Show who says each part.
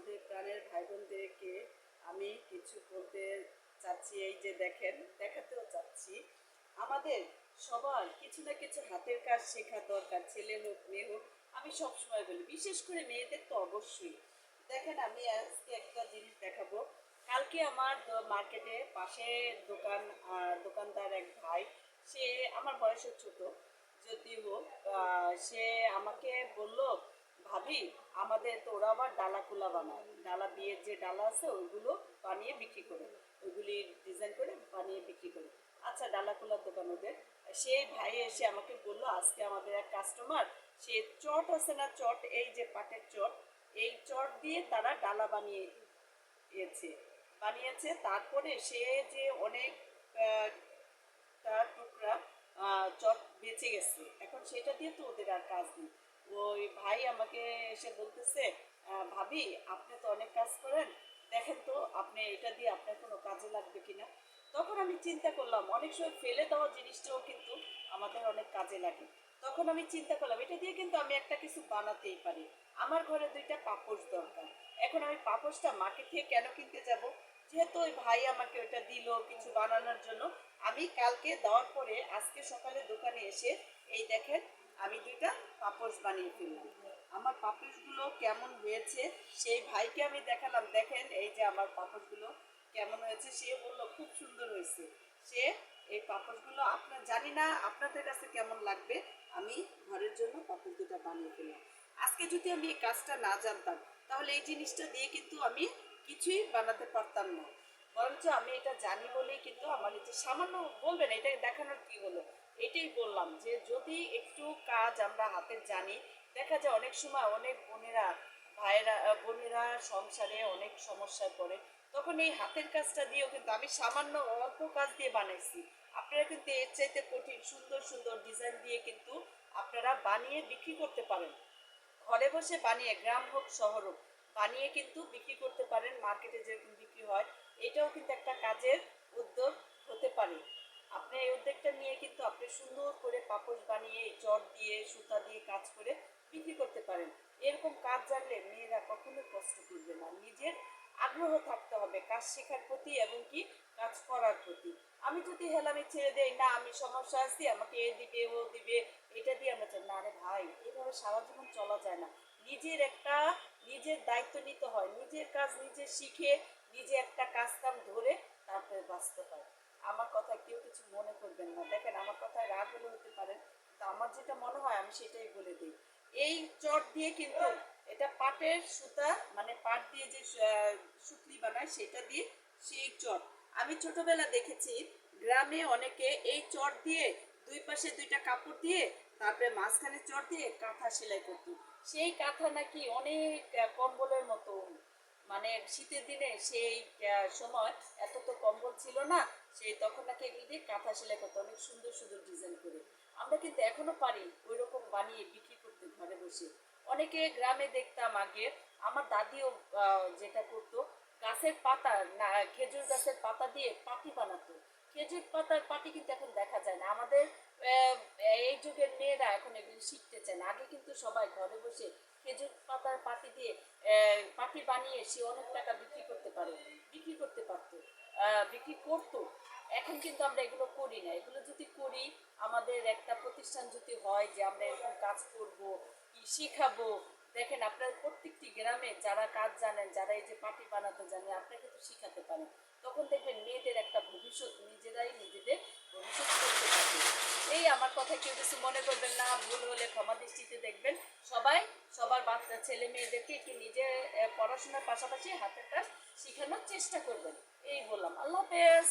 Speaker 1: আমাদের প্রাণের ভাই বোনদেরকে আমি কিছু বলতে চাচ্ছি, এই যে দেখেন, দেখাতেও চাচ্ছি। আমাদের সবার কিছু না কিছু হাতের কাজ শেখা দরকার, ছেলে হোক, মেয়ে হোক, আমি সবসময় বলি, বিশেষ করে মেয়েদের তো অবশ্যই। দেখেন, আমি আজকে একটা জিনিস দেখাবো। কালকে আমার মার্কেটে পাশে দোকান দোকানদার এক ভাই, সে আমার বয়সের ছোট, যদিও সে আমাকে বলল ভাবি, আমাদের তো ওরা আবার ডালা কুলা বানায়। ডালা বিয়ের যে ডালা আছে, ওইগুলো বানিয়ে বিক্রি করে ওইগুলি ডিজাইন করে বানিয়ে বিক্রি করে আচ্ছা ডালা কুলার দোকান ওদের। সেই ভাই এসে আমাকে বলল, আজকে আমাদের এক কাস্টমার সে চট আছে না চট, এই যে পাটের চট, এই চট দিয়ে তারা ডালা বানিয়ে দিয়েছে। বানিয়েছে, তারপরে সে যে অনেক তার টুকরা চট বেঁচে গেছে। এখন সেটা দিয়ে তো ওদের আর কাজ নেই। ওই ভাই আমাকে এসে বলতেছে ভাবি, আপনি তো অনেক কাজ করেন, দেখেন তো আপনি এটা দিয়ে আপনার কোনো কাজে লাগবে কিনা? তখন আমি চিন্তা করলাম, অনেক সময় ফেলে দেওয়া জিনিসটাও কিন্তু আমাদের অনেক কাজে লাগে। তখন আমি চিন্তা করলাম, এটা দিয়ে কিন্তু আমি একটা কিছু বানাতেই পারি। আমার ঘরে দুইটা পাপোশ দরকার। এখন আমি পাপোশটা মাকে থেকে কেন কিনতে যাব? যেহেতু ওই ভাই আমাকে ওটা দিল কিছু বানানোর জন্য, আমি কালকে দেওয়ার পরে আজকে সকালে দোকানে এসে, এই দেখেন আমি দুইটা পাপোশ বানিয়ে ফেললাম। আমার পাপোশগুলো কেমন হয়েছে সেই ভাইকে আমি দেখালাম। দেখেন, এই যে আমার পাপোশগুলো কেমন হয়েছে, সে বলল, খুব সুন্দর হয়েছে। সে, এই পাপড়গুলো আপনার, জানি না আপনাদের কাছে কেমন লাগবে। আমি ঘরের জন্য পাপড় দুটা বানিয়ে ফেললাম। আজকে যদি আমি এই কাজটা না জানতাম, তাহলে এই জিনিসটা দিয়ে কিন্তু আমি কিছুই বানাতে পারতাম না। বরঞ্চ আমি এটা জানি বলেই কিন্তু আমার যে সামান্য বলবেন, এটা দেখানোর কি হলো? এটাই বললাম যে যদি একটু কাজ আমরা হাতে জানি, দেখা যায় অনেক সময় অনেক বোনেরা, ভাইয়েরা বোনেরা সংসারে অনেক সমস্যায় পড়ে, তখন এই হাতের কাজটা দিয়েও কিন্তু আমি সামান্য অল্প কাজ দিয়ে বানাইছি। আপনারা কিন্তু এর চাইতে কঠিন, সুন্দর সুন্দর ডিজাইন দিয়ে কিন্তু আপনারা বানিয়ে বিক্রি করতে পারেন। ঘরে বসে বানিয়ে, গ্রাম হোক, শহর হোক, বানিয়ে কিন্তু বিক্রি করতে পারেন মার্কেটে যেরকম বিক্রি হয়, এটাও কিন্তু একটা কাজের উদ্যোগ হতে পারে। আপনি এই উদ্যোগটা নিয়ে কিন্তু আপনি সুন্দর করে পাপোশ বানিয়ে, চট দিয়ে, সুতা দিয়ে কাজ করে বিক্রি করতে পারেন। এরকম কাজ জানলে মেয়েরা কখনো কষ্ট করবে না। নিজের আগ্রহ থাকতে হবে কাজ শেখার প্রতি এবং কি কাজ করার প্রতি। আমি যদি হেলামি ছেড়ে দেই, না, আমি সমস্যা আছি, আমাকে এ দিবে, ও দিবে, এটা দিয়ে আমরা না রে ভাই, এভাবে সারা জীবন চলা যায় না। নিজের একটা, নিজের দায়িত্ব নিতে হয়। নিজের কাজ নিজে শিখে, নিজে একটা কাজ কাম ধরে তারপরে বাঁচতে হয়। আমার কথা কেউ কিছু মনে করবেন না। দেখেন, আমার কথায় রাগ হলে হতে পারে তো আমার যেটা মনে হয় আমি সেটাই বলে দিই। এই চট দিয়ে কিন্তু এটা পাটের সুতা মানে পাট দিয়ে যে সুতলি বানায়, সেটা দিয়ে সেই চট। আমি ছোটবেলা দেখেছি, গ্রামে অনেকে এই চট দিয়ে দুই পাশে দুইটা কাপড় দিয়ে, তারপরে মাঝখানে চট দিয়ে কাঁথা সেলাই করতো। সেই কাঁথা নাকি অনেক কম্বলের মতো। মানে শীতের দিনে সেই সময় এত তো কম্বল ছিল না, সেই তখন নাকি এগুলো দিয়ে কাঁথা সেলাই করতো, অনেক সুন্দর সুন্দর ডিজাইন করে। আমরা কিন্তু এখনও পারি ওই রকম বানিয়ে বিক্রি করতে ঘরে বসে। অনেকে গ্রামে দেখতাম আগে, আমার দাদিও যেটা করতো, গাছের পাতা না, খেজুর গাছের পাতা দিয়ে পাটি বানাতো। খেজুর পাতার পাটি কিন্তু এখন দেখা যায় না। আমাদের এই যুগের এখন এগুলি শিখতে চায় আগে কিন্তু সবাই ঘরে বসে খেজুর পাতার পাটি দিয়ে পাটি বানিয়ে সে অনেক টাকা বিক্রি করতে পারে, বিক্রি করতে পারতো বিক্রি করতো। এখন কিন্তু আমরা এগুলো করি না। এগুলো যদি করি, আমাদের একটা প্রতিষ্ঠান যদি হয় যে আমরা এরকম কাজ করব, কি শেখাবো। দেখেন আপনার প্রত্যেকটি গ্রামে যারা কাজ জানেন, যারা এই যে পাটি বানাতে জানেন আপনি কিন্তু শিখাতে পারেন তখন দেখবেন মেয়েদের একটা ভবিষ্যৎ, নিজেরাই নিজেদের ভবিষ্যৎ করতে পারবে। আমার কথা কেউ কিছু মনে করবেন না, ভুল হলে ক্ষমা দৃষ্টিতে দেখবেন। সবাই, সবার বাচ্চা, ছেলে মেয়েদেরকে একটু নিজে পড়াশোনার পাশাপাশি হাতের কাজ শেখানোর চেষ্টা করবেন। এই বললাম। আল্লাহ হাফেজ।